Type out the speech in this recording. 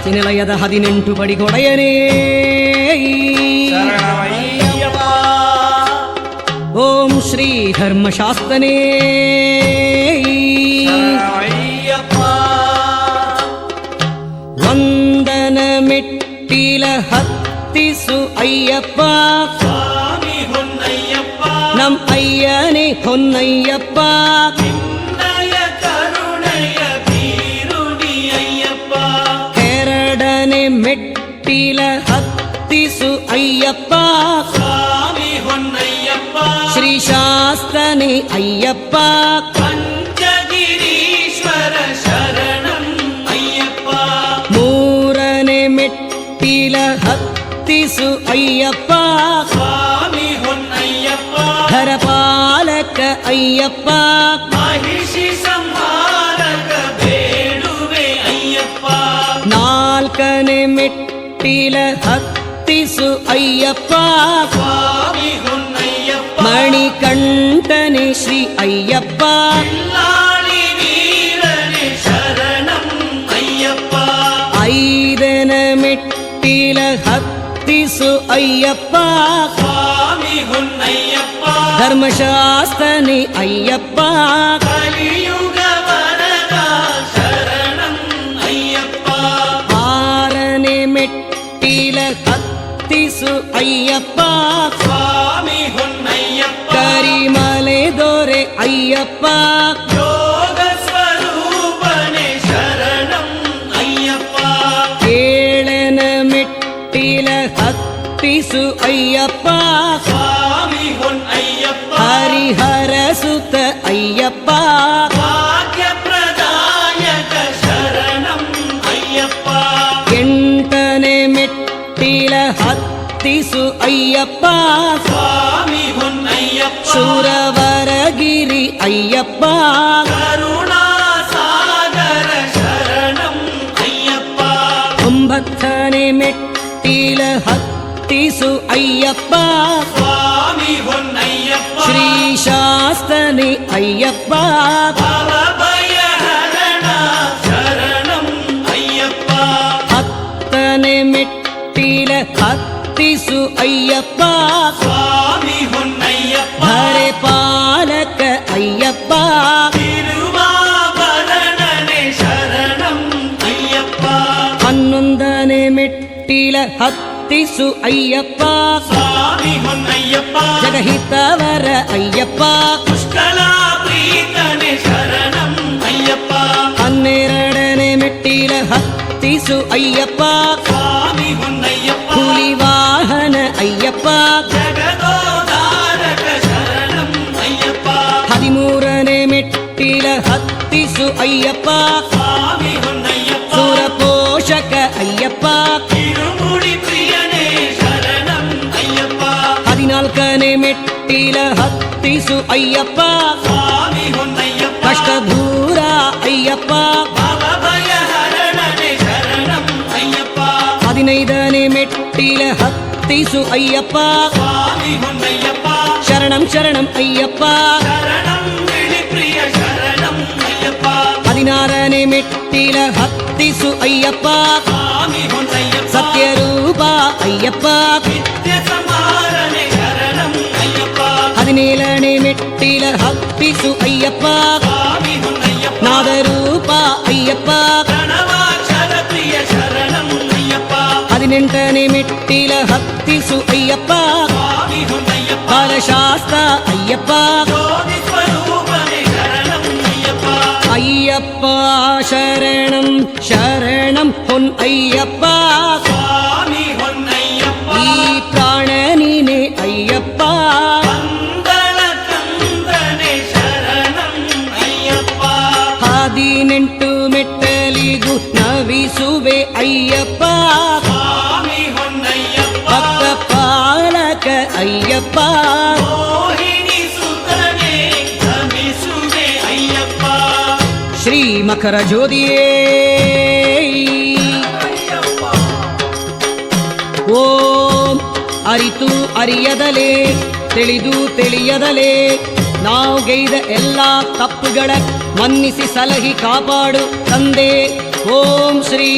ನಿಲಯದ ಹದಿನೆಂಟು ಪಡಿಗೊಡೆಯನೇ ಶರಣಮಯ್ಯಪ್ಪ ಓಂ ಶ್ರೀ ಧರ್ಮಶಾಸ್ತನೇ ಶರಣಮಯ್ಯಪ್ಪ ವಂದನ ಮೆಟ್ಟಿಲ ಹತ್ತಿಸು ಅಯ್ಯಪ್ಪ ಸ್ವಾಮಿ ಹೊನ್ನಯ್ಯಪ್ಪ ನಮ್ ಅಯ್ಯನೇ ಹೊನ್ನಯ್ಯಪ್ಪ பட்டில அத்திசு ஐயப்பா. சுவாமி ஐயப்பா ஸ்ரீ சாஸ்தனி ஐயப்பா. பஞ்சகிரீஸ்வர சரணம் ஐயப்பா. மூரனே மெட்டில அத்திசு ஐயப்பா. சுவாமி ஐயப்பா ஹரபாலக ஐயப்பா. மகிஷி சம்ஹா அகில அத்திசு ஐயப்பா. மணிகண்டனி ஸ்ரீ ஐயப்பா. ஐதனமிட்டில ஹத்திசு ஐயப்பா. தர்மசாஸ்தனி ஐயப்பா. கலியும் ஏசு ஐயப்பா. சுவாமி ஐயப்பா கரிமலை தோரே ஐயப்பா. ஹத்திசு ஐயப்பா. சுவாமி ஐயப்பா ஹரிஹர சுத்த ஐயப்பா. ஹத்தில ஹத் திசு ஐயப்பா. சுவாமி பொன் ஐயப்பா. சுரவரகிரி ஐயப்பா. கருணா சாகர சரணம் ஐயப்பா. கும்பத்தனை மெட்டில ஹத்திசு ஐயப்பா. சுவாமி ஐயப்பா. ஸ்ரீ ஐயப்பா. சுவாமி உன்னையப்பா. ஹரே பாலக்க ஐயப்பா. திருவாபரணனே சரணம் ஐயப்பா. அன்னுந்தனே மெட்டில ஹத்திசு ஐயப்பா. சுவாமி உன்னையப்பா. ஜகஹிதவர ஐயப்பா. புஷ்கலா பிரீதனே சரணம் ஐயப்பா. பன்னிரடனே மெட்டில ஹத்திசு ஐயப்பா. சுவாமி ಹತ್ತಿಸು ಅಯ್ಯಪ್ಪ ಸ್ವಾಮಿ ಹೊನ್ನಯ್ಯಪ್ಪ ಸುರ ಪೋಷಕ ಅಯ್ಯಪ್ಪ ತಿರುಮುಡಿ ಪ್ರಿಯನೇ ಶರಣಂ ಅಯ್ಯಪ್ಪ ಹದಿನಾಲ್ಕನೆ ಮೆಟ್ಟಿಲ ಹತ್ತಿಸು ಅಯ್ಯಪ್ಪ ಸ್ವಾಮಿ ಹೊನ್ನಯ್ಯಪ್ಪ ಕಷ್ಟ ದೂರ ಅಯ್ಯಪ್ಪ ಭವಭಯ ಹರಣನೆ ಶರಣಂ ಅಯ್ಯಪ್ಪ ಹದಿನೈದನೆ ಮೆಟ್ಟಿಲ ಹತ್ತಿಸು ಅಯ್ಯಪ್ಪ ಸ್ವಾಮಿ ಹೊನ್ನಯ್ಯಪ್ಪ ಶರಣಂ ಶರಣಂ ಅಯ್ಯಪ್ಪ ಶರಣಂ ಬಿಳಿ ಪ್ರಿಯ ಶರಣಂ ಅಯ್ಯಪ್ಪ ಹದಿನಾರನೆ ಮೆಟ್ಟಿಲ ಹತ್ತಿಸು ಅಯ್ಯಪ್ಪ ಸ್ವಾಮಿ ಹೊನ್ನಯ್ಯಪ್ಪ ಸತ್ಯರೂಪ ಅಯ್ಯಪ್ಪ ನಿತ್ಯ ಸಮಾರನೆ ಶರಣಂ ಅಯ್ಯಪ್ಪ ಹದಿನೇಳನೆ ಮೆಟ್ಟಿಲ ಹತ್ತಿಸು ಅಯ್ಯಪ್ಪ ಸ್ವಾಮಿ ಹೊನ್ನಯ್ಯಪ್ಪ ನಾದರೂಪ ಅಯ್ಯಪ್ಪ ಪ್ರಣವಾಕ್ಷರ ಪ್ರಿಯ ಶರಣಂ ಅಯ್ಯಪ್ಪ ಹದಿನೆಂಟನೆ ಮೆಟ್ಟಿಲ ಹತ್ತಿಸು ಅಯ್ಯಪ್ಪ ಈ ಪ್ರಾಣನಿನೇ ಅಯ್ಯಪ್ಪ. ಹದಿನೆಂಟು ಮೆಟ್ಟಲಿಗೂ ನವಿಸುವೆ ಅಯ್ಯಪ್ಪ. ಭಕ್ತ ಪಾಲಕ ಅಯ್ಯಪ್ಪ. ಶ್ರೀ ಮಕರ ಜ್ಯೋತಿಯೇ. ಅರಿತು ಅರಿಯದಲೇ ತಿಳಿದು ತಿಳಿಯದಲೇ. ನಾವು ಗೈದ ಎಲ್ಲ ತಪ್ಪುಗಳ ಮನ್ನಿಸಿ ಸಲಹಿ ಕಾಪಾಡು ತಂದೆ. ಓಂ ಶ್ರೀ